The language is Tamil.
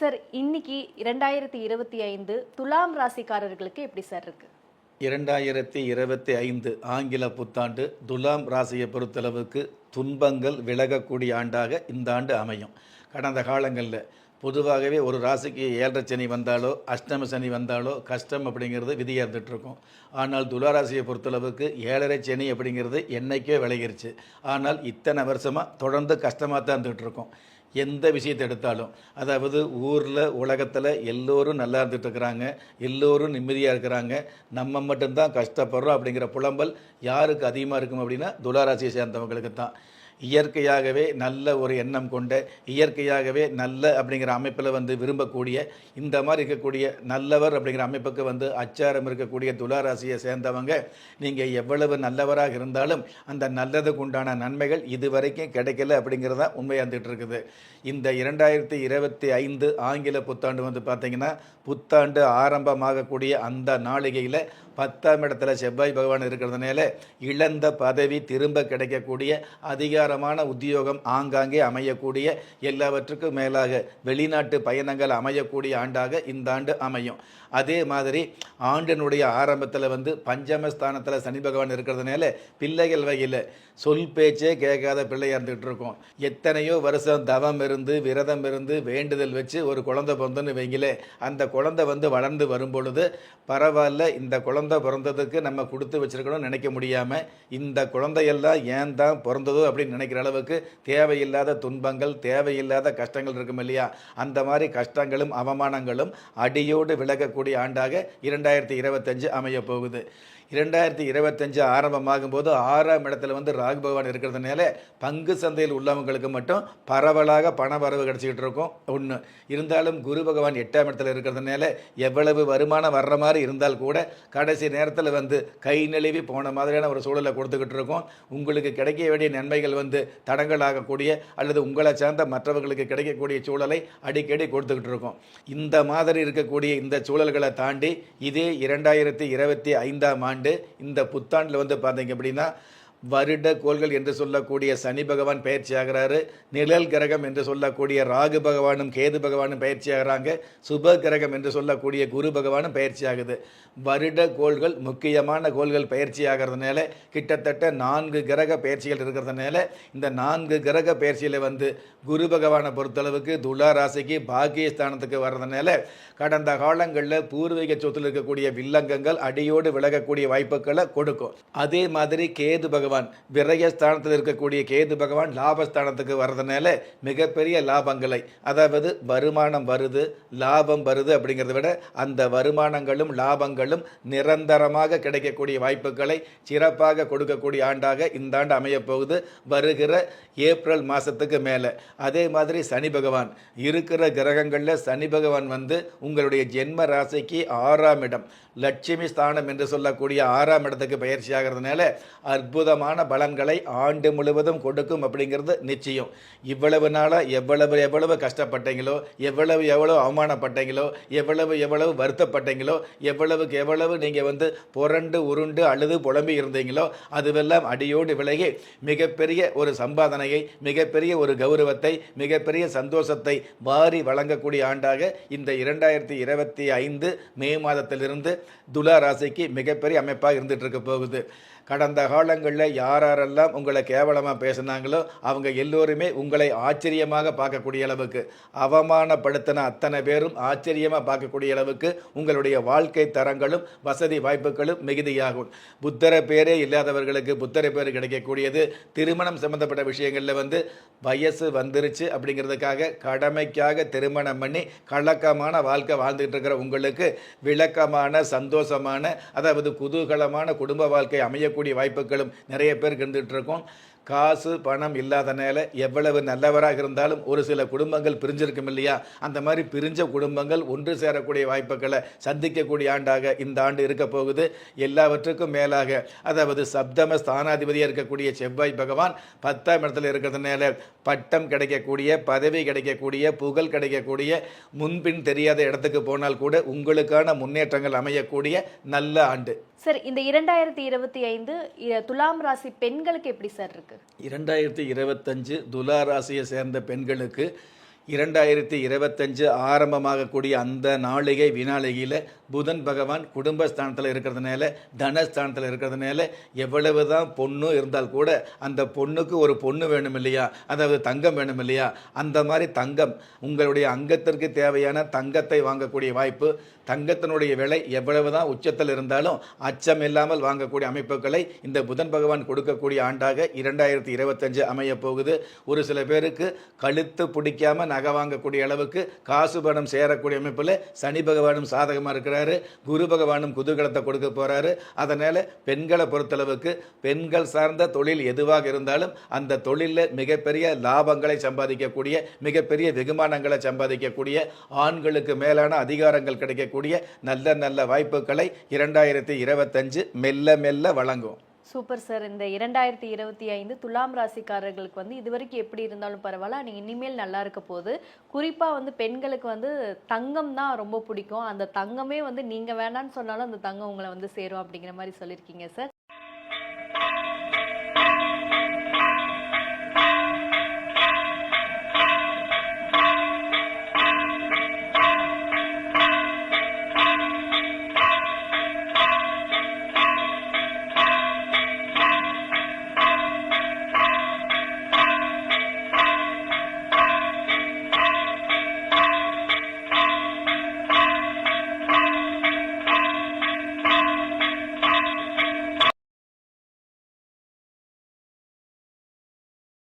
சார் இன்னைக்கு இரண்டாயிரத்தி இருபத்தி ஐந்து துலாம் ராசிக்காரர்களுக்கு எப்படி சார் இருக்கு? இரண்டாயிரத்தி இருபத்தி ஐந்து ஆங்கில புத்தாண்டு துலாம் ராசியை பொறுத்தளவுக்கு துன்பங்கள் விலகக்கூடிய ஆண்டாக இந்த ஆண்டு அமையும். கடந்த காலங்களில் பொதுவாகவே ஒரு ராசிக்கு ஏழரை சனி வந்தாலோ அஷ்டம சனி வந்தாலோ கஷ்டம் அப்படிங்கிறது விதியாக இருந்துகிட்ருக்கும் ஆனால் துளாராசியை பொறுத்தளவுக்கு ஏழரை சனி அப்படிங்கிறது என்னைக்கே விலகிருச்சு. ஆனால் இத்தனை வருஷமாக தொடர்ந்து கஷ்டமாக தான் இருந்துகிட்ருக்கோம் எந்த விஷயத்தை எடுத்தாலும். அதாவது ஊரில் உலகத்தில் எல்லோரும் நல்லா இருந்துகிட்ருக்குறாங்க இருக்கிறாங்க எல்லோரும் நிம்மதியாக இருக்கிறாங்க. நம்ம மட்டும்தான் கஷ்டப்படுறோம் அப்படிங்கிற புலம்பல் யாருக்கு அதிகமாக இருக்கும் அப்படின்னா துளாராசியை சேர்ந்தவங்களுக்கு தான் இயற்கையாகவே நல்ல ஒரு எண்ணம் கொண்ட இயற்கையாகவே நல்ல அப்படிங்கிற அமைப்பில் வந்து விரும்பக்கூடிய இந்த மாதிரி இருக்கக்கூடிய நல்லவர் அப்படிங்கிற அமைப்புக்கு வந்து அச்சாரம் இருக்கக்கூடிய துளாராசியை சேர்ந்தவங்க நீங்கள் எவ்வளவு நல்லவராக இருந்தாலும் அந்த நல்லதுக்கு உண்டான நன்மைகள் இதுவரைக்கும் கிடைக்கல அப்படிங்கிறது தான் உண்மையாக இருந்துகிட்டு இருக்குது. இந்த இரண்டாயிரத்தி இருபத்தி ஐந்து ஆங்கில புத்தாண்டு வந்து பார்த்திங்கன்னா புத்தாண்டு ஆரம்பமாகக்கூடிய அந்த நாளிகையில் பத்தாம் இடத்துல செவ்வாய் பகவான் இருக்கிறதுனால இழந்த பதவி திரும்ப கிடைக்கக்கூடிய அதிகாரமான உத்தியோகம் ஆங்காங்கே அமையக்கூடிய எல்லாவற்றுக்கும் மேலாக வெளிநாட்டு பயணங்கள் அமையக்கூடிய ஆண்டாக இந்த ஆண்டு அமையும். அதே மாதிரி ஆண்டினுடைய ஆரம்பத்தில் வந்து பஞ்சமஸ்தானத்தில் சனி பகவான் இருக்கிறதுனால பிள்ளைகள் வகையில் சொல் பேச்சே கேட்காத பிள்ளையாக இருந்துகிட்டு இருக்கோம். எத்தனையோ வருஷம் தவம் இருந்து விரதம் இருந்து வேண்டுதல் வச்சு ஒரு குழந்தை பிறந்தன்னு வைங்களே அந்த குழந்தை வந்து வளர்ந்து வரும் பொழுது பரவாயில்ல இந்த குழந்தை குழந்தை பிறந்ததுக்கு நம்ம கொடுத்து வச்சிருக்கணும்னு நினைக்க முடியாமல் இந்த குழந்தையெல்லாம் ஏன் தான் பிறந்ததோ அப்படின்னு நினைக்கிற அளவுக்கு தேவையில்லாத துன்பங்கள் தேவையில்லாத கஷ்டங்கள் இருக்கும் இல்லையா? அந்த மாதிரி கஷ்டங்களும் அவமானங்களும் அடியோடு விலகக்கூடிய ஆண்டாக இரண்டாயிரத்தி இருபத்தஞ்சு அமைய போகுது இரண்டாயிரத்தி இருபத்தஞ்சு ஆரம்பமாகும் போது ஆறாம் இடத்துல வந்து ராகு பகவான் இருக்கிறதுனால பங்கு சந்தையில் உள்ளவங்களுக்கு மட்டும் பரவலாக பண வரவு கிடச்சிக்கிட்டு இருக்கும். ஒன்று இருந்தாலும் குரு பகவான் எட்டாம் இடத்துல இருக்கிறதுனால எவ்வளவு வருமானம் வர்ற மாதிரி இருந்தால் கூட கடைசி நேரத்தில் வந்து கை நழுவி போன மாதிரியான ஒரு சூழலை கொடுத்துக்கிட்டு இருக்கோம். உங்களுக்கு கிடைக்க வேண்டிய நன்மைகள் வந்து தடங்களாகக்கூடிய அல்லது உங்களை சார்ந்த மற்றவர்களுக்கு கிடைக்கக்கூடிய சூழலை அடிக்கடி கொடுத்துக்கிட்டு இருக்கோம். இந்த மாதிரி இருக்கக்கூடிய இந்த சூழல்களை தாண்டி இதே இரண்டாயிரத்தி இருபத்தி ஐந்தாம் ஆண்டு இந்த புத்தாண்டில் வந்து பார்த்தீங்க அப்படின்னா வருட கோள்கள் என்று சொல்லக்கூடிய சனி பகவான் பயிற்சி ஆகிறாரு நிழல் கிரகம் என்று சொல்லக்கூடிய ராகு பகவானும் கேது பகவானும் பயிற்சி ஆகிறாங்க சுப கிரகம் என்று சொல்லக்கூடிய குரு பகவானும் பயிற்சி ஆகுது. வருட கோள்கள் முக்கியமான கோள்கள் பயிற்சி ஆகிறதுனால கிட்டத்தட்ட நான்கு கிரக பயிற்சிகள் இருக்கிறதுனால இந்த நான்கு கிரக பயிற்சியில் வந்து குரு பகவானை பொறுத்தளவுக்கு துலா ராசிக்கு பாக்கியஸ்தானத்துக்கு வர்றதுனால கடந்த காலங்களில் பூர்வீக சொத்தில் இருக்கக்கூடிய வில்லங்கங்கள் அடியோடு விலகக்கூடிய வாய்ப்புகளை கொடுக்கும். அதே மாதிரி கேது பகவான் பகவான் விரயஸ்தானத்தில் இருக்கக்கூடிய கேது பகவான் லாபஸ்தானத்துக்கு வர்றதுனால மிகப்பெரிய லாபங்களை அதாவது வருமானம் வருது லாபம் வருது அப்படிங்கிறத விட அந்த வருமானங்களும் லாபங்களும் நிரந்தரமாக கிடைக்கக்கூடிய வாய்ப்புகளை சிறப்பாக கொடுக்கக்கூடிய ஆண்டாக இந்த ஆண்டு அமையப்போகுது வருகிற ஏப்ரல் மாதத்துக்கு மேலே. அதே மாதிரி சனி பகவான். இருக்கிற கிரகங்களில் சனி பகவான் வந்து உங்களுடைய ஜென்ம ராசிக்கு ஆறாம் இடம். லட்சுமி ஸ்தானம் என்று சொல்லக்கூடிய ஆறாம் இடத்துக்கு பயிற்சி ஆகிறதுனால அற்புதமான பலன்களை ஆண்டு முழுவதும் கொடுக்கும் அப்படிங்கிறது நிச்சயம். இவ்வளவு நாளாக எவ்வளவு எவ்வளவு கஷ்டப்பட்டீங்களோ எவ்வளவு எவ்வளவு அவமானப்பட்டீங்களோ எவ்வளவு எவ்வளவு வருத்தப்பட்டீங்களோ எவ்வளவுக்கு எவ்வளவு நீங்கள் வந்து புரண்டு உருண்டு அழுது புலம்பி இருந்தீங்களோ அதுவெல்லாம் அடியோடு விலகி மிகப்பெரிய ஒரு சம்பாதனையை மிகப்பெரிய ஒரு கௌரவத்தை மிகப்பெரிய சந்தோஷத்தை வாரி வழங்கக்கூடிய ஆண்டாக இந்த இரண்டாயிரத்தி இருபத்தி ஐந்து மே மாதத்திலிருந்து துலா ராசிக்கு மிகப்பெரிய அமைப்பாக இருந்துகிட்டு இருக்க போகுது. கடந்த காலங்களில் யாரெல்லாம் உங்களை கேவலமாக பேசுனாங்களோ அவங்க எல்லோருமே உங்களை ஆச்சரியமாக பார்க்கக்கூடிய அளவுக்கு அவமானப்படுத்தின அத்தனை பேரும் ஆச்சரியமாக பார்க்கக்கூடிய அளவுக்கு உங்களுடைய வாழ்க்கை தரங்களும் வசதி வாய்ப்புகளும் மிகுதியாகும். புத்தர பேரே இல்லாதவர்களுக்கு புத்தர பேர் கிடைக்கக்கூடியது. திருமணம் சம்பந்தப்பட்ட விஷயங்களில் வந்து வயசு வந்துருச்சு அப்படிங்கிறதுக்காக கடமைக்காக திருமணம் பண்ணி கலக்கமான வாழ்க்கை வாழ்ந்துகிட்டு இருக்கிற உங்களுக்கு விளக்கமான சந்தோஷமான அதாவது குதூகலமான குடும்ப வாழ்க்கை அமையக்கூடிய வாய்ப்புகளும் நிறைய பேருக்கு இருந்துகிட்டு இருக்கும். காசு பணம் இல்லாதனால எவ்வளவு நல்லவராக இருந்தாலும் ஒரு சில குடும்பங்கள் பிரிஞ்சிருக்கும் இல்லையா? அந்த மாதிரி பிரிஞ்ச குடும்பங்கள் ஒன்று சேரக்கூடிய வாய்ப்புகளை சந்திக்கக்கூடிய ஆண்டாக இந்த ஆண்டு இருக்க போகுது. எல்லாவற்றுக்கும் மேலாக அதாவது சப்தம ஸ்தானாதிபதியாக இருக்கக்கூடிய செவ்வாய் பகவான் பத்தாம் இடத்துல இருக்கிறதுனால பட்டம் கிடைக்கக்கூடிய பதவி கிடைக்கக்கூடிய புகழ் கிடைக்கக்கூடிய முன்பின் தெரியாத இடத்துக்கு போனால் கூட உங்களுக்கான முன்னேற்றங்கள் அமையக்கூடிய நல்ல ஆண்டு. சார் இந்த இரண்டாயிரத்தி இருபத்தி ஐந்து துலாம் ராசி பெண்களுக்கு எப்படி சார் இருக்கு? இரண்டாயிரத்தி இருபத்தஞ்சு துலா ராசியை சேர்ந்த பெண்களுக்கு இரண்டாயிரத்தி இருபத்தஞ்சு ஆரம்பமாகக்கூடிய அந்த நாளிகை வினாளிகையில் புதன் பகவான் குடும்பஸ்தானத்தில் இருக்கிறதுனால தனஸ்தானத்தில் இருக்கிறதுனால எவ்வளவு தான் பொண்ணு இருந்தால் கூட அந்த பொண்ணுக்கு ஒரு பொண்ணு வேணும் இல்லையா அதாவது தங்கம் வேணும் இல்லையா அந்த மாதிரி தங்கம் உங்களுடைய அங்கத்திற்கு தேவையான தங்கத்தை வாங்கக்கூடிய வாய்ப்பு தங்கத்தினுடைய விலை எவ்வளவு தான் உச்சத்தில் இருந்தாலும் அச்சம் இல்லாமல் வாங்கக்கூடிய அமைப்புகளை இந்த புதன் பகவான் கொடுக்கக்கூடிய ஆண்டாக இரண்டாயிரத்தி இருபத்தஞ்சு அமைய போகுது. ஒரு சில பேருக்கு கழுத்து பிடிக்காம நகை வாங்கக்கூடிய அளவுக்கு காசு பணம் சேரக்கூடிய அமைப்பில் சனி பகவானும் சாதகமாக இருக்கிறார். குரு பகவானும் குதூகலத்தை கொடுக்க போகிறாரு அதனால் பெண்களை பொறுத்தளவுக்கு பெண்கள் சார்ந்த தொழில் எதுவாக இருந்தாலும் அந்த தொழிலில் மிகப்பெரிய லாபங்களை சம்பாதிக்கக்கூடிய மிகப்பெரிய வெகுமானங்களை சம்பாதிக்கக்கூடிய ஆண்களுக்கு மேலான அதிகாரங்கள் கிடைக்கக்கூடிய நல்ல நல்ல வாய்ப்புகளை இரண்டாயிரத்தி இருபத்தஞ்சு மெல்ல மெல்ல வழங்கும். Super sir. இந்த இரண்டாயிரத்தி இருபத்தி ஐந்து துலாம் ராசிக்காரர்களுக்கு வந்து இது வரைக்கும் எப்படி இருந்தாலும் பரவாயில்ல. நீங்கள் இனிமேல் நல்லா இருக்க போகுது. குறிப்பாக வந்து பெண்களுக்கு வந்து தங்கம் தான் ரொம்ப பிடிக்கும். அந்த தங்கமே வந்து நீங்கள் வேணான்னு சொன்னாலும் அந்த தங்கம் உங்களை வந்து சேரும் அப்படிங்கிற மாதிரி சொல்லியிருக்கீங்க சார்.